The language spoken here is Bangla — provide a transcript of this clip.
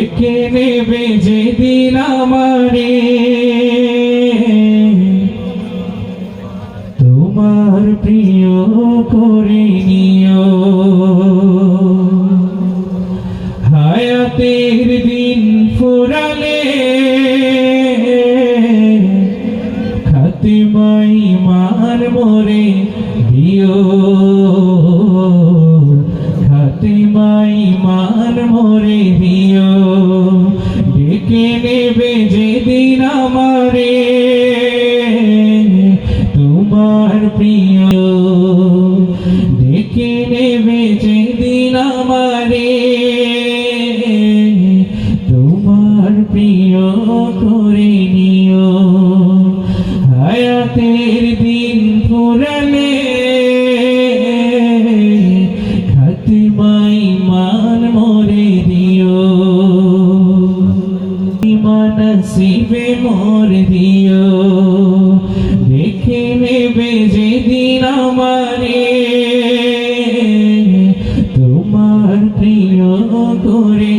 একে নেবে যেদিন আমারে তোমার প্রিয় করে নিও। হায়াতের দিন ফুরালে খাতিমাই মার মোরে দিও। যেদিন আমারে, তোমার প্রিয় ডেকে নেবে যেদিন আমারে, তোমার প্রিয় করে নিও। হায়াতের দিন ফুরালে মানসিবে মোর দিও। দেখে নেবে যেদিন আমারে। তোমার প্রিয় করে